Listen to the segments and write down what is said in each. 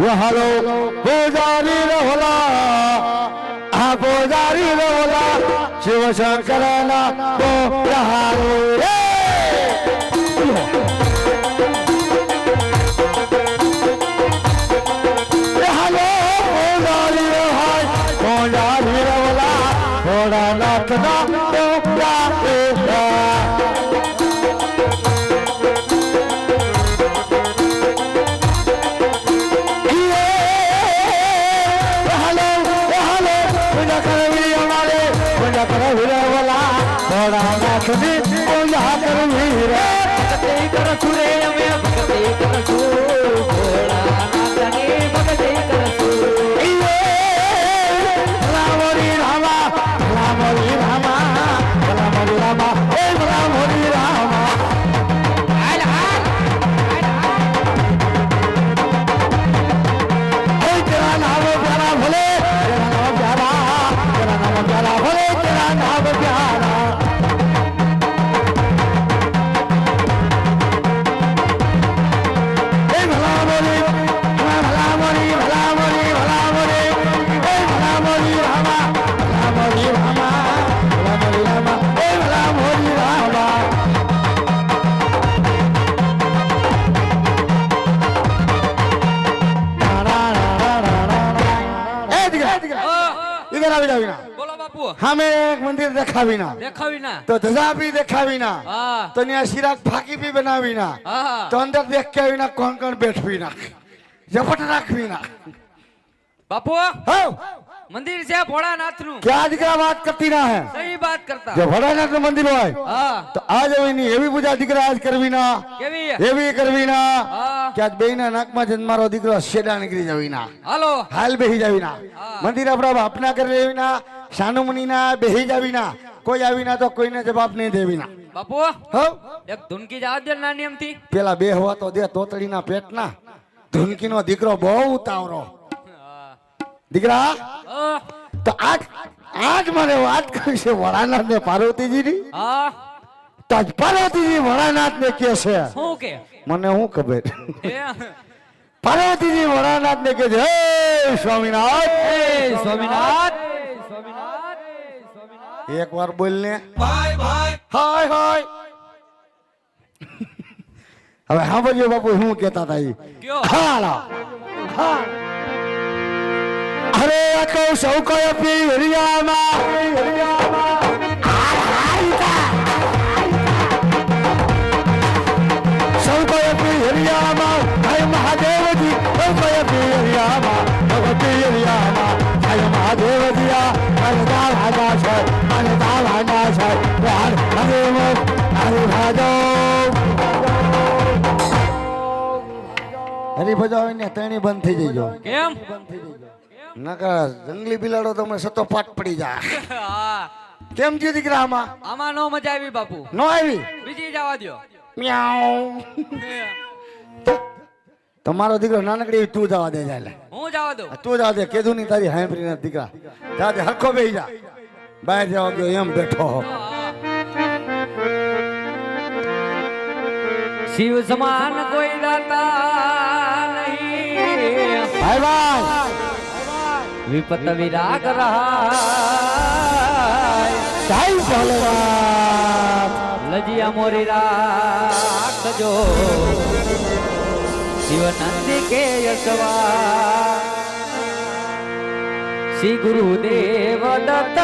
હાલો પૂજારી રહોલા આ પૂજારી રહોલા શિવશંકર ના હારો થોડા નાથની પૂજા કરવી રે ભક્તિ કરશું રે અમે ભક્તિ કરશું ભોળાનાથની સામે એક મંદિર દેખાવી ના દેખાવી ના તો ધજા બી દેખાવી ના તો ત્યાં શિરાક ફાકી બી બનાવી ના તો અંદર દેખ કે આવી ના કોણ કોણ બેઠવી ના ઝપટ રાખવી ના બાપુ. હો મંદિર છે ભોળાનાથનું દીકરા વાત કરતી ના હે? સહી વાત કરતા? જો ભોળાનાથનું મંદિર હોય હા. તો આજ એની એવી પૂજા દીકરા આજ કરવી ના કેવી એવી કરવી ના કે આજ બેયના નાકમાં જન મારો દીકરો શેડા નીકળી જવી ના. હાલો. હાલ બેહી જવી ના. મંદિર આપણા બાપના કરી લેવી ના સાનુ મુનિ ના બેહી જવી ના. કોઈ આવી ના તો કોઈને જવાબ નહીં દેવી ના. બાપુ હો? એક ધુનકી જવા દે નાની એમથી. પેલા બે હવા તો દે તોતડીના પેટના. ધૂનકીનો દીકરો બહુ ઉતાવળો દીકરા? તો આજ આજ મને વાત કરી છે વડાનાથ ને પાર્વતીજીની? હા. તો આજ પાર્વતીજી વડાનાથ ને કે છે શું કે? મને શું ખબર? પાર્વતીજી વડાનાથ ને કે છે હે સ્વામિનાથ! હે સ્વામિનાથ! એક વાર બોલ ને. હાય હાય. હવે સાંભળજો બાપુ શું કેતા હતા ખાડા. કયો હાલા કહું સૌ કોઈ પી હરિયામાં હરિયામાં સૌ કોઈ પી હરિયામાં જય મહાદેવજી સૌ કોઈ પી હરિયામાં ભગવતી હરિયામાં જય મહાદેવજીયા આ મને દાલ છે મને દાલ હાગા છે. હાલ હરિમ હરિ ભાજો. હરી ભજાવે ને તેણી બંધ થઈ જઈ કેમ? નકર જંગલી બિલાડો તમને સતો પાટ પડી જાય. હા. કેમ થયું દીકરા આમાં આમાં નો મજા આવી બાપુ. નો આવી? બીજી જવા દો મ્યાઉ. તમારો દીકરો નાનકડી તું જવા દે જાય હું જવા દઉં? તું જવા દે કીધું નહીં તારી હાંભરી ના દીકરા. જા દે હરખો બેહી જા. બહાર જવા ગયો એમ બેઠો હો. શિવ સમાન કોઈ દાતા નહીં. ભાઈ ભાઈ. વિપત વિરાગ રહા. લજિયા મોરી રાખજો શિવ નંદી કે યશવા. શ્રી ગુરુદેવ દત્ત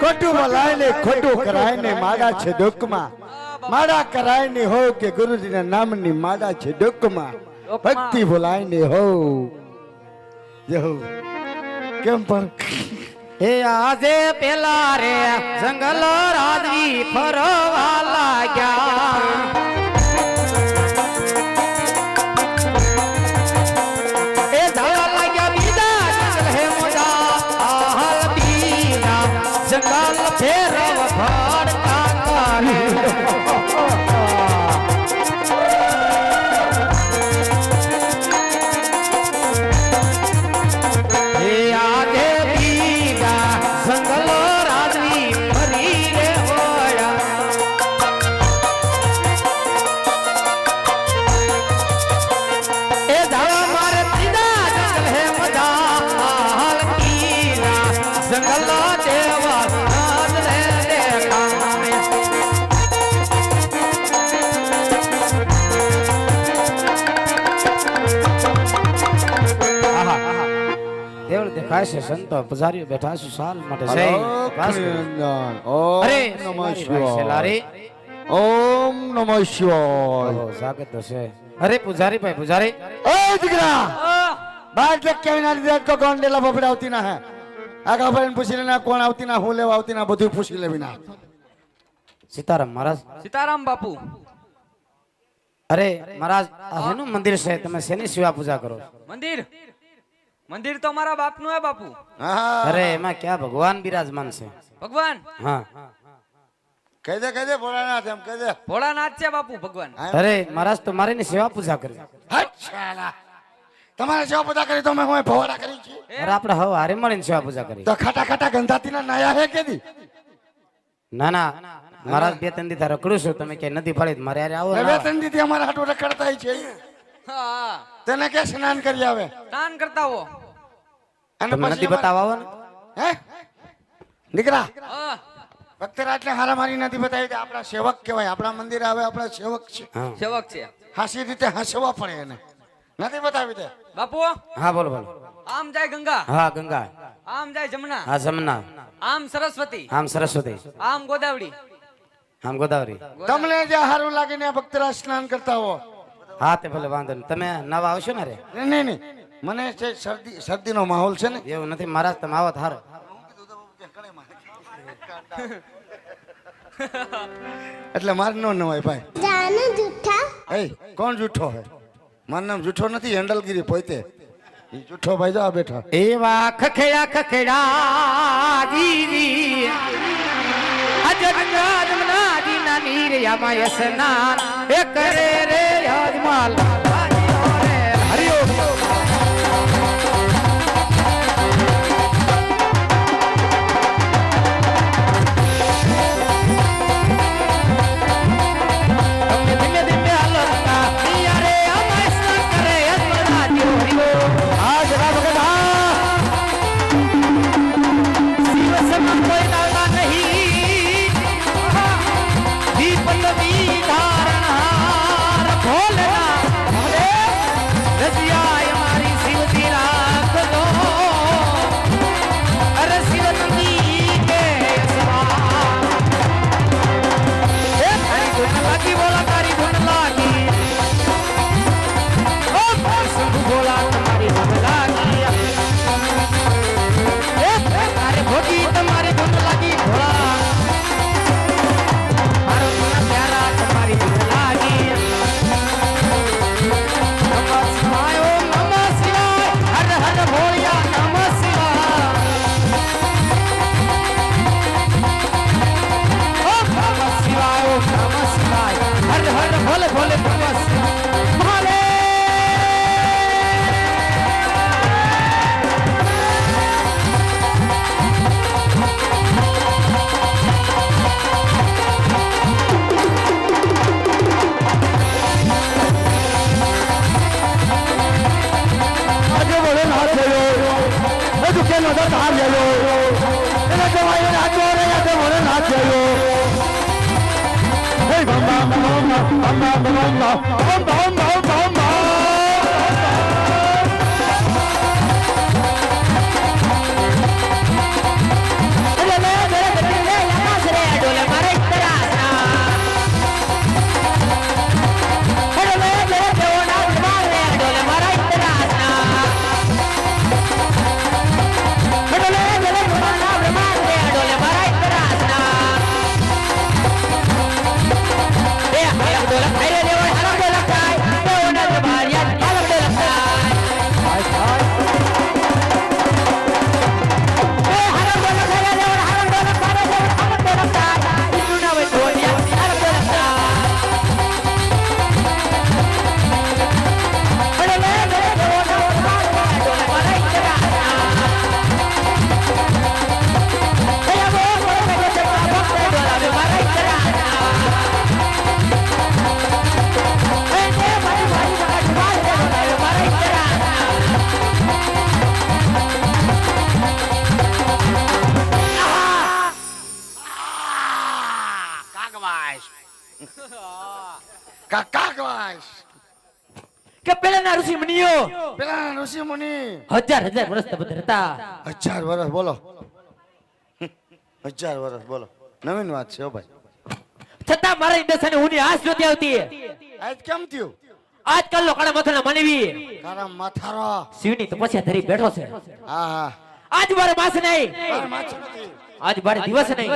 ખોટું બોલાય ને ખોટું કરાય ને માડા છે દુઃખમાં માડા કરાય ને હો કે ગુરુજીના નામની માડા છે દુઃખમાં ભક્તિ બોલાય ને હો જે કેમ પણ? હે આજે પેલા રે જંગલ રાજવી ફરવા લાગ્યા. દેખાય છે સંતો. પૂજારીઓ બેઠા છે સાલ માટે જય અરે નમઃ શિવાય. ઓમ નમઃ શિવાય. સ્વાગત તો છે. અરે પૂજારી ભાઈ પૂજારી. ઓ દીકરા! બાર તક કેવી ના લીધે તો કોણ ડેલા બપડે આવતી ના હે. આગા ભાઈ પૂછી ના કોણ આવતી ના હું લેવા આવતી ના બધું પૂછી લેવી ના. સીતારામ મહારાજ. સીતારામ બાપુ. અરે મહારાજ આ શેનું મંદિર છે? તમે શેની શિવા પૂજા કરો મંદિર? મંદિર તો મારા બાપનું હે બાપુ. અરે એમાં ક્યાં ભગવાન બિરાજમાન છે? ભગવાન? હા. કહી દે કહી દે ભોળાનાથ એમ કહી દે. ભોળાનાથ છે બાપુ ભગવાન. અરે મહારાજ તો મારીની સેવા પૂજા કરી. અચ્છા તમારે સેવા પૂજા કરી તો મેં હું ભવાડા કરી છે? અરે આપણે હવે હારે મળીને સેવા પૂજા કરી. તો ખાટા ખાટા ગંધાતી ના નાયા હે કેદી ના ના. મહારાજ બે ત્રણ દીધા રખડું છું. તમે કે નથી ફળી મારે આવો હવે ના. ત્રણ દીધી અમારા હાટો રખડતા છે. હા. તેને કે સ્નાન કરી આવે? સ્નાન કરતા હો. અને પછી નથી બતાવવા ને? હે? દીકરા હા. ભક્તરા એટલે હારા મારી નથી બતાવી દે આપણા સેવક કહેવાય. આપણા મંદિર આવે આપણા સેવક છે. સેવક છે. હાસી રીતે હસવા પડે એને. નથી બતાવી દે બાપુ? હા બોલો બોલો. આમ જાય ગંગા? હા ગંગા. આમ જાય જમના હા જમના આમ સરસ્વતી? આમ સરસ્વતી. આમ ગોદાવરી? આમ ગોદાવરી. તમને જે સારું લાગે ને આ ભક્તરા સ્નાન કરતા હો હા તે ભલે વાંધો નહીં. તમે નવા આવશો ને રે? નહીં નહીં નહીં. મને છે શરદી શરદીનો માહોલ છે ને. એવું નથી મહારાજ તમે આવો થારો. એટલે મારે ન નવાય ભાઈ. જાને જૂઠા એ કોણ જૂઠો હે? મારું નામ જૂઠો નથી હેન્ડલગીરી પોતે. એ જૂઠો ભાઈ જો આ બેઠા. એવા ખખેડા ખખેડા દીદી જમના દીના નીર યામાં સ્નાન એ કરે રે. યાદ માલ 老老 હજાર હજાર વર્ષ તપત હતા હજાર વર્ષ બોલો. હજાર વર્ષ બોલો. નવીન વાત છે ભાઈ. છતાં મારા ઇન્ડસ્ટ્રી હું આશ જોતી આવતી. આજ કેમ થયું? આજકાલ નો કાળા માથાના માનવી. કાળા માથારો શિવની તપસ્યા ધરી બેઠો છે. હા હા. આજ મારે માસ નહીં. આજ મારે દિવસ નહીં.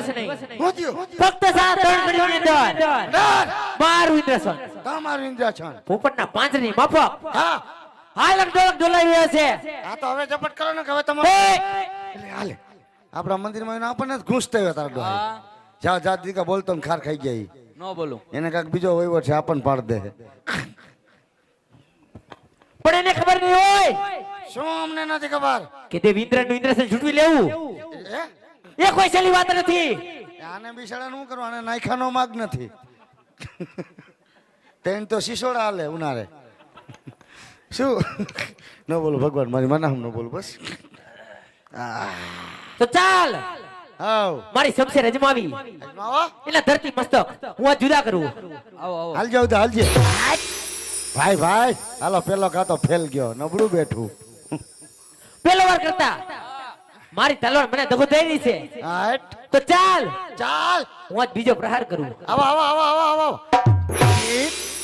ફક્ત સાત ત્રણ ઘડીની અંદર! મારું ઇન્દ્રસન. તમારું ઇન્દ્રસન. પોપટના પાંજરની માફક. હા. હાલક ડોલક ડોલાવી રહ્યો છે. આ તો હવે ઝપટ કરો ને હવે તમારે એટલે હાલે. આપણા મંદિરમાં માં આપણને ઘૂસ થયો તારો ડોહા. જા જા દીકા બોલતો ને ખાર ખાઈ ગયા. નો બોલું. એને કાંઈક બીજો વહીવટ છે આપણને પાડ દે. પણ એને ખબર નહીં હોય. શું અમને નથી ખબર? કે તે ઇન્દ્રનું ઇન્દ્રસન છૂટવી લેવું? એ? કોઈ સહેલી વાત નથી. આને બિસાડા શું કરવા આને નાયખાનો માગ નથી. તેન તો શિશોડા હાલે ઉનાળે. શું? ન બોલો ભગવાન મારી મનામ ન બોલું બસ. તો ચાલ. હાવ મારી શમશેર અજમાવી એટલે ધરતી મસ્તક. હું આ જુદા કરું. આવો આવો. હાલ જાવ તો હાલજે ભાઈ ભાઈ હાલો પેલો કાતો ફેલ ગયો. નબળું બેઠું. પેલો વાર કરતા. મારી તલવાર મને દગો થઈ રહી છે. તો ચાલ. ચાલ. હું આજ બીજો પ્રહાર કરું. આવો આવો આવો આવો આવો.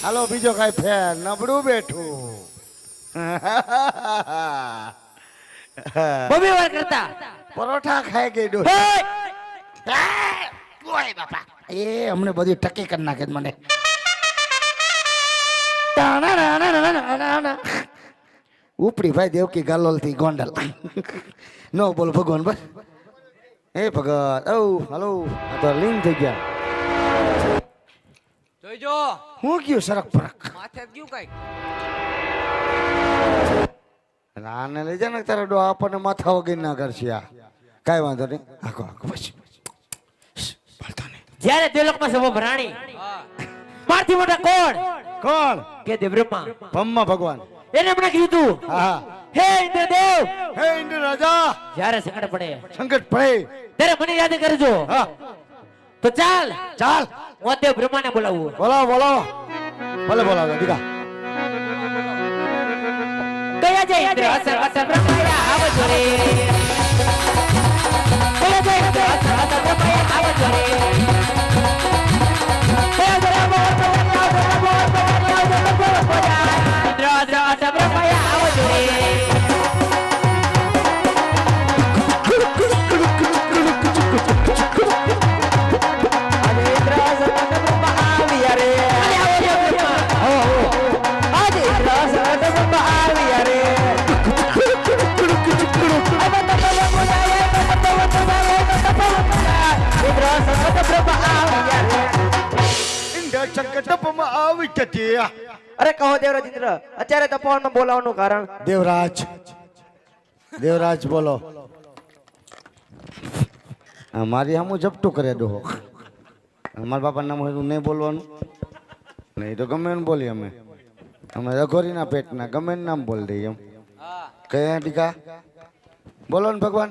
હાલો બીજો કાંઈ ફેલ. નબળું બેઠું. બબે વાર કરતા. પરોઠા ખાઈ ગઈ ડો બાપા. એ અમને બધી ટકી કરી નાખે મને. ઉપડી ભાઈ દેવકી ગાલોલથી ગોંડલ. નો બોલ ભગવાન બસ. હે ભગત ઓ હલો. આ તો લીન થઈ ગયા. જોઈજો હું કયું સરક ફરક માથે ગયું કંઈક. રાને લઈ જા ને તારા ડો આપણને માથા વગર ના કરશે આ. કાંઈ વાંધો નહીં. આખો આખો પછી. જ્યારે દેવલોકમાં સભો ભરાણી મારથી મોટા કોણ? કોણ? કે દેવ બ્રહ્મા. બ્રહ્મા ભગવાન. એને મને કીધું હા હે. ઇન્દ્રદેવ! હે ઇન્દ્ર રાજા જ્યારે સંકટ પડે સંકટ પડે. ત્યારે મને યાદ કરજો. હા. તો ચાલ ચાલ. મોતે બ્રહ્માને બોલાવું. બોલો બોલો. ભલે બોલાવો દીકા કયા જય ઇન્દ્ર? અસર અસર બ્રહ્માયા આવજો રે કયા જય ઇન્દ્ર? અસર અસર બ્રહ્માયા આવજો રે જતી અરે કહો દેવરાજ ઇન્દ્ર અત્યારે તપોવનમાં બોલાવવાનું કારણ? દેવરાજ. દેવરાજ બોલો. મારી આમ જપટું કરે ડોહો. અમારા બાપા નામ હોય નહીં બોલવાનું. નહીં તો ગમે એમ બોલીએ અમે. અમે રઘોરીના પેટના ગમે નામ બોલી દઈએ એમ. હા કયા ટીકા? બોલો ને ભગવાન.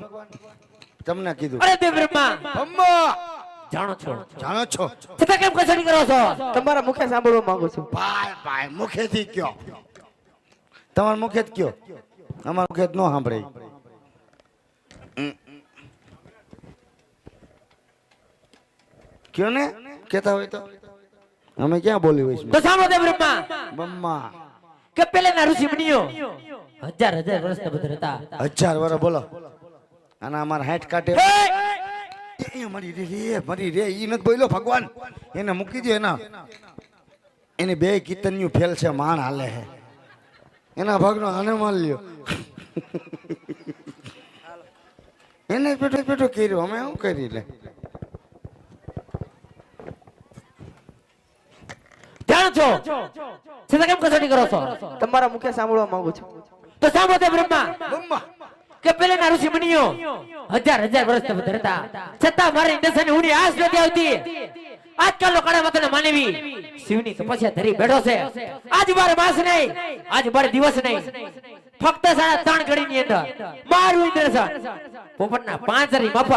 તમને કીધું. અરે દેવ બ્રહ્મા! અમ્મા જાણો છો. જાણો છો? છતાં કેમ કસોટી કરો છો? તમારા મુખે સાંભળવા માંગુ છું. ભાઈ ભાઈ મુખેથી કયો? તમારા મુખે જ કયો? અમારા મુખે જ ન સાંભળે. કયો ને? કેતા હોય તો. અમે ક્યાં બોલી હોય તો સાંભળો દેવ બ્રહ્મા. બમ્મા કે પેલેના ઋષિ મુનિઓ. હજાર હજાર વર્ષ બધા હતા. હજાર વર્ષ બોલો. અને અમારા હેઠ કાઢે! એ મરી રે રે મરી રે ઈ નથી બોલ્યો ભગવાન. એને મૂકી દે એના. એને બે કીર્તનિયું ફેલ છે માણ હાલે હે. એના ભાગનો આને માલ લ્યો. એને પેટો પેટો કર્યો. અમે શું કરી લે? જાણો છો કેમ કસોટી કરો છો? તમારા મુખ્ય સાંભળવા માંગુ છું. તો સાંભળો દેવ બ્રહ્મા. બમ્મા કે પેલેના ઋષિ મુનિઓ હજાર હજાર વર્ષ બધા હતા. છતાં મારી દશાની ઊંડી આસ નથી આવતી. આજકાલ નો કાળા માતાના માનવી. શિવની તપસ્યા ધરી બેઠો છે. આજ બાર માસ નહીં. આજ બાર દિવસ નહીં. ફક્ત સાડા ત્રણ ઘડી ની અંદર મારું ઇન્દ્રસન પોપટના પાંચ રી મફક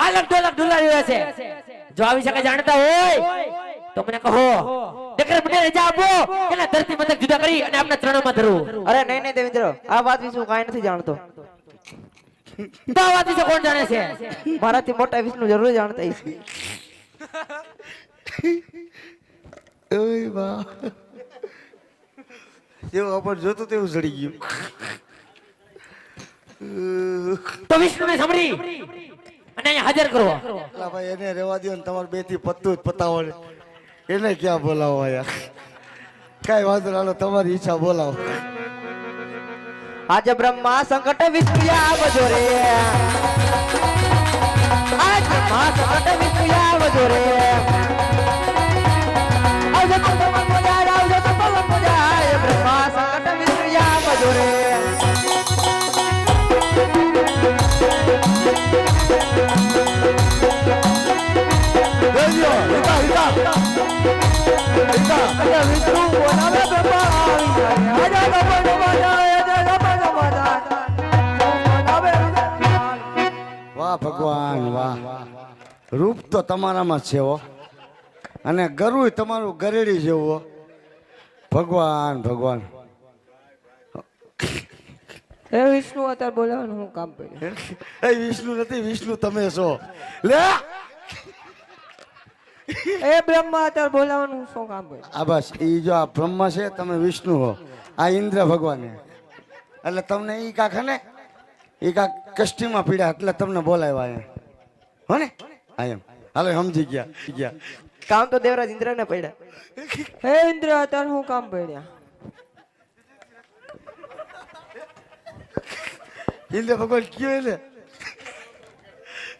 હાલક ડોલક ડોલાવી રહ્યા છે. જો આવી શકે જાણતા હોય, તો મને કહો. નકર મને રજા આપો. એના ધરતી મતલબ જુદા કરી અને આપણા ચરણોમાં ધરું. અરે નહીં નહીં દેવેન્દ્ર, આ વાત વિશે હું કાંઈ નથી જાણતો. તો આ કોણ જાણે છે? મારાથી મોટા વિષ્ણુ જરૂર જાણતા છે ઓય બા જેવું આપણે જોતું તેવું સડી ગયું. તો વિષ્ણુને સાંભળી. અને અહીંયા હાજર કરો. ભાઈ એને રેવા દો ને તમારે બેથી પત્તું જ પતાવો એને ક્યાં બોલાવો યાર કાંઈ વાંધો ના તમારી ઈચ્છા બોલાવો. આજ બ્રહ્મા સંકટ વિષ્ણુ આવજો રે. આજ બ્રહ્મા સંકટ વિષ્ણુ આવજો રે. આવજો તો પવન મજા આવજો તો પવન બ્રહ્મા વિષ્ણુ બોલાવે બ્રહ્મા આવી જાય આજા પવન ભગવાન વાહ. રૂપ તો તમારામાં છે હો. અને ગરુય તમારું ગરેડી જેવું ભગવાન ભગવાન. એ વિષ્ણુ અત્યારે બોલાવવાનું હું કામ પડ્યું એ વિષ્ણુ નથી વિષ્ણુ તમે છો. લે! એ બ્રહ્મા અત્યારે બોલાવવાનું શું કામ પડ્યું આ બસ એ જો આ બ્રહ્મા છે તમે વિષ્ણુ હો. આ ઇન્દ્ર ભગવાન એટલે તમને ઈ કાંખ ને? ઈ કાક કષ્ટીમાં પીડ્યા એટલે તમને બોલાવ્યા અહીંયા. હો ને? આ એમ. હાલો સમજી ગયા ગયા. કામ તો દેવરાજ ઇન્દ્ર ને પડ્યા. હે ઇન્દ્ર અત્યારે હું કામ પડ્યા? ઇન્દ્ર ભગવાન કયો એટલે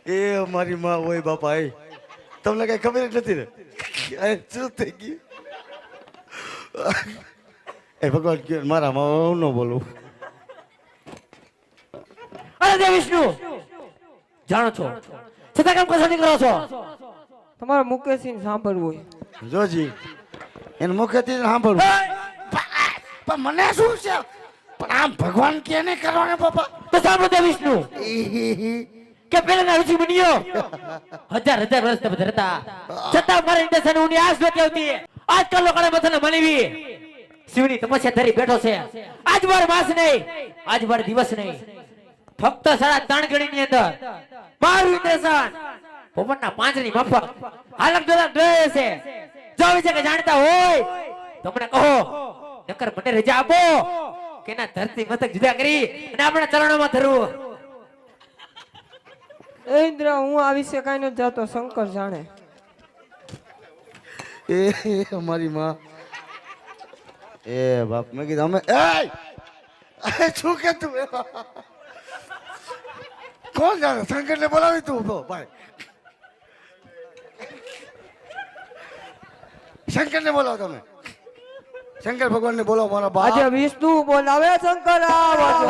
એ મારી માં હોય બાપા એ. તમને કઈ ખબર જ નથી ને? શું થઈ ગયું? એ ભગવાન કયો મારા માં ન બોલું દેવ વિષ્ણુ. જાણો છો. છતાં કેમ કસોટી કરો છો? તમારે મુકેશજી સાંભળવું જોજી. એને મુખેથી સાંભળવું. પણ મને શું છે? પણ આમ ભગવાન કે નહીં કરવાને બાપા તો સાંભળો દે વિષ્ણુ. કે પેલાના ઋષિ બન્યો હજાર હજાર વર્ષ તમે ધરતા. છતાં મારા ઇન્દ્રસન ઉની આસ નથી આવતી. આજકાલ લોકોને બધાને મનવી. શિવની તપસ્યા ધરી બેઠો છે. આજ વાર માસ નહીં. આજ વાર દિવસ નહીં. ફક્ત સાડા ત્રણ ઘડી ની અંદર. મારું ઇન્દ્રસન પવનના પાંજરી મફત હાલક દોલક જોઈએ છે. જોવી છે કે જાણતા હોય તો કહો. નકર મને રજા આપો. કે ના ધરતી મથક જુદા કરી અને આપણા ચરણોમાં ધરવું ઇન્દ્ર હું આ વિશે કઈ નથી જાતો શંકર જાણે. એ અમારી માં. એ બાપ મેં કીધું અમે એ શું કે તું? કોણ જાણે? શંકર ને બોલાવી તું ઊભો ભાઈ. શંકર ને બોલાવો તમે. શંકર ભગવાન ને બોલાવો મારા આજે બાપ વિષ્ણુ બોલાવે શંકર આવજો